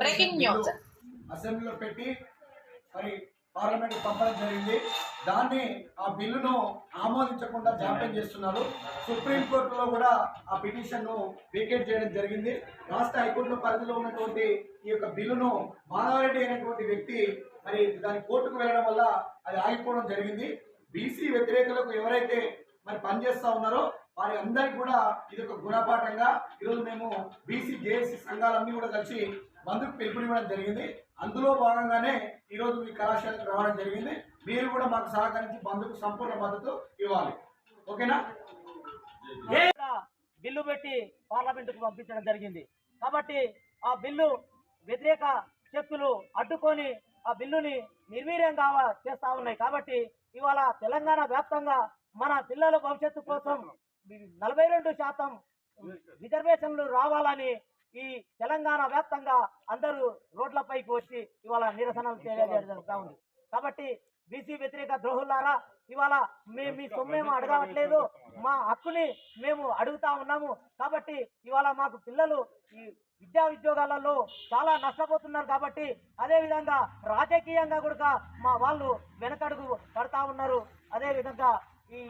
Breaking news అసెంబ్లీలో పెట్టి మరి పార్లమెంట్ పంపడం జరిగింది. దాన్ని ఆ బిల్లును ఆమోదించకుండా జాప్యం చేస్తున్నారు. సుప్రీంకోర్టులో కూడా ఆ పిటిషన్ను వేకేట్ చేయడం జరిగింది. రాష్ట్ర హైకోర్టులో పరిధిలో ఉన్నటువంటి ఈ యొక్క బిల్లును మాధవరెడ్డి అయినటువంటి వ్యక్తి మరి దాని కోర్టుకు వెళ్ళడం వల్ల అది ఆగిపోవడం జరిగింది. బీసీ వ్యతిరేకులకు ఎవరైతే మరి పనిచేస్తా ఉన్నారో వారి అందరికి కూడా ఇది ఒక గుణపాఠంగా ఈరోజు మేము బీసీ జేఏసీ సంఘాలన్నీ కూడా కలిసి బంధుకు పిలుపునివ్వడం జరిగింది. అందులో భాగంగానే ఈరోజు మీ కళాశాలకు రావడం జరిగింది. మీరు కూడా మాకు సహకరించి బంధుకు సంపూర్ణ మద్దతు ఇవ్వాలి. ఓకేనా? బిల్లు పెట్టి పార్లమెంటుకు పంపించడం జరిగింది. కాబట్టి ఆ బిల్లు వ్యతిరేక శక్తులు అడ్డుకొని ఆ బిల్లుని నిర్వీర్యం కావ చేస్తా ఉన్నాయి. కాబట్టి ఇవాళ తెలంగాణ వ్యాప్తంగా మన పిల్లల భవిష్యత్తు కోసం నలభై రెండు శాతం రిజర్వేషన్లు రావాలని ఈ తెలంగాణ వ్యాప్తంగా అందరూ రోడ్లపైకి వచ్చి ఇవాళ నిరసనలు తెలియజేస్తా ఉంది. కాబట్టి బీసీ వ్యతిరేక ద్రోహులారా ఇవాళ మేము మీ సొమ్మేమో అడగట్లేదు మా హక్కుని మేము అడుగుతా ఉన్నాము. కాబట్టి ఇవాళ మాకు పిల్లలు ఈ విద్యా ఉద్యోగాలలో చాలా నష్టపోతున్నారు కాబట్టి అదేవిధంగా రాజకీయంగా కూడా మా వాళ్ళు వెనకడుగు పడతా ఉన్నారు. అదేవిధంగా ఈ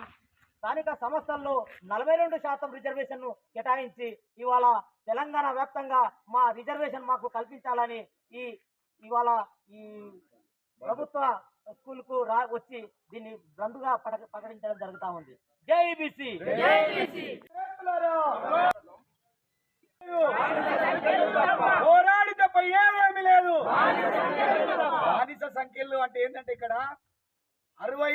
స్థానిక సంస్థల్లో నలభై రెండు శాతం రిజర్వేషన్ను కేటాయించి ఇవాళ తెలంగాణ వ్యాప్తంగా మా రిజర్వేషన్ మాకు కల్పించాలని ఈ ఇవాళ ఈ ప్రభుత్వ స్కూల్కు రా వచ్చి దీన్ని బంధుగా ప్రక- ప్రకటించడం జరుగుతా ఉంది. జైబీసీ పోరాడి తప్ప ఏమీ లేదు. బానిస సంఖ్యలు అంటే ఏంటంటే ఇక్కడ అరవై